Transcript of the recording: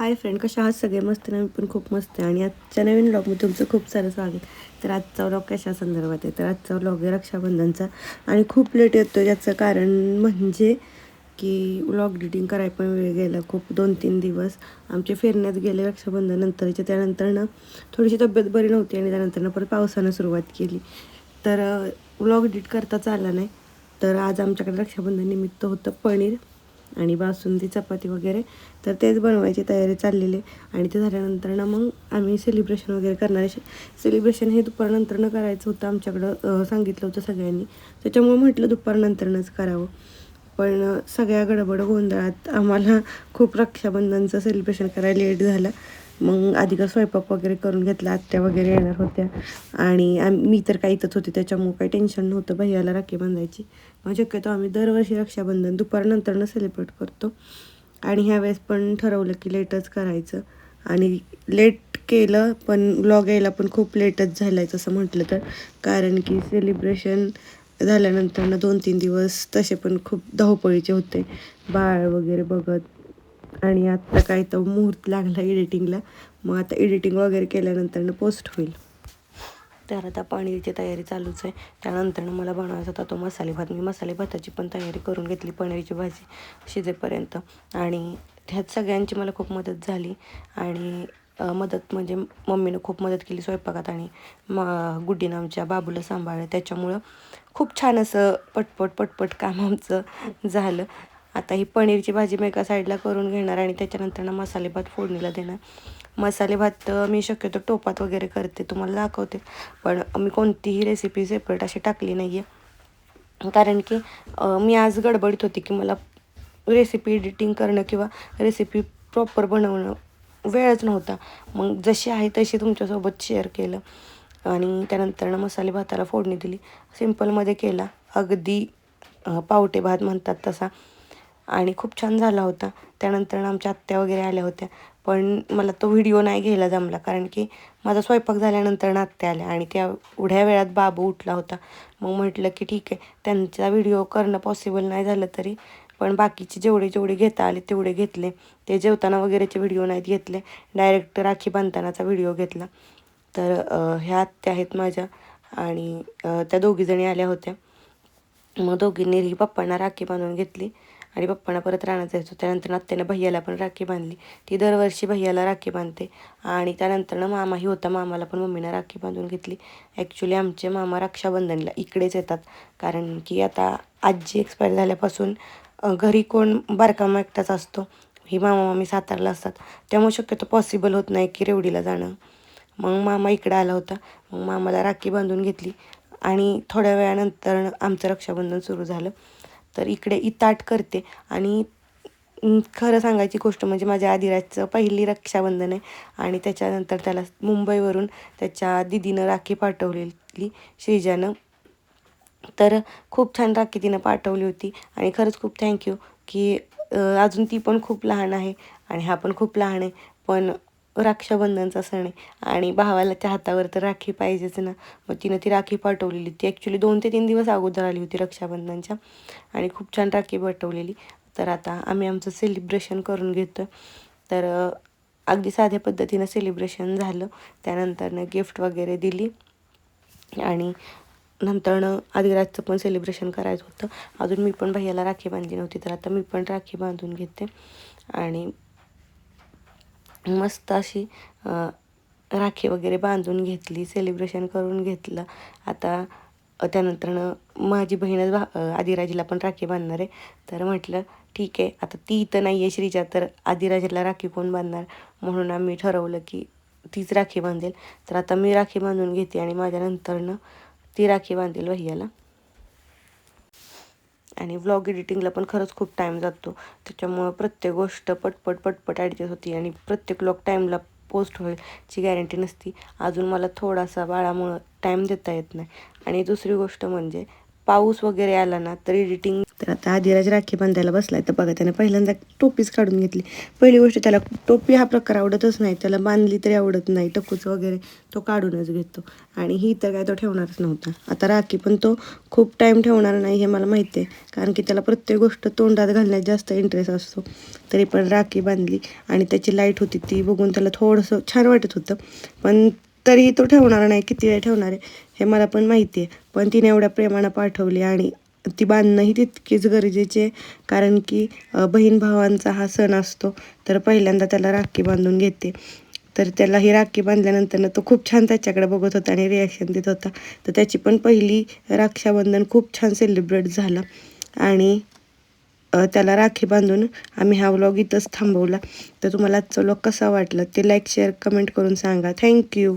Hi friend कशा आहात? सगळे मस्त ना? मी पण खूप मस्त आहे. आणि आजच्या नवीन व्लॉगमध्ये तुमचं खूप सारं स्वागत. तर आजचा व्लॉग कशा संदर्भात आहे? तर आजचा व्लॉग आहे रक्षाबंधनचा. आणि खूप लेट येतो याचं कारण म्हणजे की व्लॉग एडिटिंग करायला पण वेळ गेला खूप दोन तीन दिवस. आमचे फिरण्यात गेले रक्षाबंधन नंतरचे त्यानंतर ना थोडीशी तब्येत बरी नव्हती आणि त्यानंतर परत पावसानं सुरुवात केली. तर व्लॉग एडिट करताच आला नाही. तर आज आमच्याकडे रक्षाबंधन निमित्त होतं पनीर. आणि बासुंदी चपाती वगैरे. तर तेच बनवायची तयारी चाललेली आहे. आणि ते झाल्यानंतर ना मग आम्ही सेलिब्रेशन वगैरे करणार आहे. सेलिब्रेशन हे दुपारनंतरनं करायचं होतं आमच्याकडं सांगितलं होतं सगळ्यांनी. त्याच्यामुळे म्हटलं दुपारनंतरनंच करावं. पण सगळ्या गडबड गोंधळात आम्हाला खूप रक्षाबंधनचं सेलिब्रेशन करायला लेट झालं. मग आधी का स्वयंपाक वगैरे करून घेतला आत्या वगैरे येणार होत्या. आणि आम- मी तर काही इथंच होते त्याच्यामुळे काही टेन्शन नव्हतं भैयाला राखी बांधायची. मग शक्यतो आम्ही दरवर्षी रक्षाबंधन दुपारनंतरनं सेलिब्रेट करतो. आणि ह्यावेळेस पण ठरवलं की लेटच करायचं. आणि लेट केलं पण ब्लॉग यायला पण खूप लेटच झालं आहे तसं म्हटलं तर. कारण की सेलिब्रेशन झाल्यानंतरनं दोन तीन दिवस तसे पण खूप धावपळीचे होते. बाळ वगैरे बघत आणि आत्ता काय तर मुहूर्त लागला एडिटिंगला मग आता एडिटिंग वगैरे केल्यानंतर पोस्ट होईल. तर आता पनीरची तयारी चालूच आहे. त्यानंतर मला बनवायचा होता तो मसाले भात. मी मसाले भाताची पण तयारी करून घेतली पनीरची भाजी शिजेपर्यंत. आणि ह्यात सगळ्यांची मला खूप मदत झाली. आणि मदत म्हणजे मम्मीनं खूप मदत केली स्वयंपाकात आणि म गुड्डीनं आमच्या बाबूला सांभाळलं. त्याच्यामुळं खूप छान असं पटपट पटपट काम आमचं झालं. आता ही पनीरची भाजी मी एका साईडला करून घेणार आणि त्याच्यानंतर ना मसाले भात फोडणीला देणार. मसाले भात मी शक्यतो टोपात वगैरे करते तुम्हाला दाखवते. पण मी कोणतीही रेसिपी सेपरेट अशी टाकली नाही आहे कारण की मी आज गडबडीत होती की मला रेसिपी एडिटिंग करणं किंवा रेसिपी प्रॉपर बनवणं वेळच नव्हता. मग जशी आहे तशी तुमच्यासोबत शेअर केलं. आणि त्यानंतर मसाले भाताला फोडणी दिली. सिम्पलमध्ये केला. अगदी पावटे भात म्हणतात तसा. आणि खूप छान झाला होता. त्यानंतर आमच्या आत्या वगैरे आल्या होत्या. पण मला तो व्हिडिओ नाही घ्यायला जमला. कारण की माझा स्वयंपाक झाल्यानंतर आत्या आल्या आणि त्या एवढ्या वेळात बाबू उठला होता. मग म्हटलं की ठीक आहे त्यांचा व्हिडिओ करणं पॉसिबल नाही झालं तरी पण बाकीचे जेवढे जेवढे घेता आले तेवढे घेतले. ते जेवताना वगैरेचे व्हिडिओ नाहीत घेतले. डायरेक्ट राखी बांधतानाचा व्हिडिओ घेतला. तर ह्या आत्या आहेत माझ्या आणि त्या दोघीजणी आल्या होत्या. मग दोघींनी पप्पांना राखी बांधून घेतली. आणि पप्पांना परत राहण्यात जायचो त्यानंतर आत्यानं भैयाला पण राखी बांधली. ती दरवर्षी भैयाला राखी बांधते. आणि त्यानंतर मामाही होता. मामाला पण मम्मीनं राखी बांधून घेतली. ॲक्च्युली आमचे मामा रक्षाबंधनला इकडेच येतात. कारण की आता आजी एक्सपायर झाल्यापासून घरी कोण बारकामा एकटाच असतो. ही मामा मामी सातारला असतात. त्यामुळे शक्यतो पॉसिबल होत नाही की रेवडीला जाणं. मग मामा इकडं आला होता. मग मामाला राखी बांधून घेतली. आणि थोड्या वेळानंतर आमचं रक्षाबंधन सुरू झालं. तर इकडे इताट करते. आणि खरं सांगायची गोष्ट म्हणजे माझ्या आदिराजचं पहिली रक्षाबंधन आहे. आणि त्याच्यानंतर त्याला मुंबईवरून त्याच्या दिदीनं राखी पाठवलेली श्रीजानं. तर खूप छान राखी तिनं पाठवली होती. आणि खरंच खूप थँक्यू की अजून ती पण खूप लहान आहे. आणि हा पण खूप लहान आहे. पण रक्षाबंधनचा सण आहे. आणि भावाला त्या हातावर तर राखी पाहिजेच ना. मग तिनं ती राखी पाठवलेली. ती ॲक्च्युली दोन ते तीन दिवस अगोदर आली होती रक्षाबंधनच्या. आणि खूप छान राखी पाठवलेली. तर आता आम्ही आमचं सेलिब्रेशन करून घेतो तर अगदी साध्या पद्धतीनं सेलिब्रेशन झालं. त्यानंतरनं गिफ्ट वगैरे दिली. आणि नंतरनं आदिराजचं पण सेलिब्रेशन करायचं होतं. अजून मी पण भैयाला राखी बांधली नव्हती. तर आता मी पण राखी बांधून घेते. आणि मस्त अशी राखी वगैरे बांधून घेतली सेलिब्रेशन करून घेतलं. आता त्यानंतरनं माझी बहीणच भा आदिराजीला पण राखी बांधणार आहे. तर म्हटलं ठीक आहे आता ती इथं नाही आहे श्रीजा तर आदिराजीला राखी कोण बांधणार? म्हणून आम्ही ठरवलं की तीच राखी बांधेल. तर आता मी राखी बांधून घेते आणि माझ्या नंतरनं ती राखी बांधेल भैयाला. आणि व्लॉग एडिटिंगला पण खरंच खूप टाईम जातो. त्याच्यामुळं प्रत्येक गोष्ट पटपट पटपट ॲडजस्ट होती आणि प्रत्येक व्लॉग टाईमला पोस्ट होईल ची गॅरंटी नसती. अजून मला थोडासा बाळामुळं टाईम देता येत नाही. आणि दुसरी गोष्ट म्हणजे पाऊस वगैरे आला ना तर एडिटिंग तर आता आदिराज राखी बांधायला बसलाय. तर बघा त्याने पहिल्यांदा टोपीच काढून घेतली. पहिली गोष्ट त्याला टोपी हा प्रकार आवडतच नाही. त्याला बांधली तरी आवडत नाही टकूच वगैरे तो काढूनच घेतो. आणि ही तर काय तो ठेवणारच नव्हता. आता राखी पण तो खूप टाईम ठेवणार नाही हे मला माहिती आहे. कारण की त्याला प्रत्येक गोष्ट तोंडात घालण्यात जास्त इंटरेस्ट असतो. तरी पण राखी बांधली आणि त्याची लाइट होती ती बघून त्याला थोडंसं छान वाटत होतं. पण तरीही तो ठेवणार नाही किती वेळ ठेवणार आहे हे मला पण माहिती आहे पण तिने एवढ्या प्रेमानं पाठवली आणि ती बांधणंही तितकीच गरजेचे आहे. कारण की बहीण भावांचा हा सण असतो तर पहिल्यांदा त्याला राखी बांधून घेते. तर त्याला ही राखी बांधल्यानंतर तो खूप छान त्याच्याकडे बघत होता आणि रिॲक्शन देत होता. तर त्याची पण पहिली रक्षाबंधन खूप छान सेलिब्रेट झालं. आणि त्याला राखी बांधून आम्ही हा व्लॉग इथंच थांबवला. तर तुम्हाला आजचा व्लॉग कसा वाटला ते लाईक शेअर कमेंट करून सांगा. थँक्यू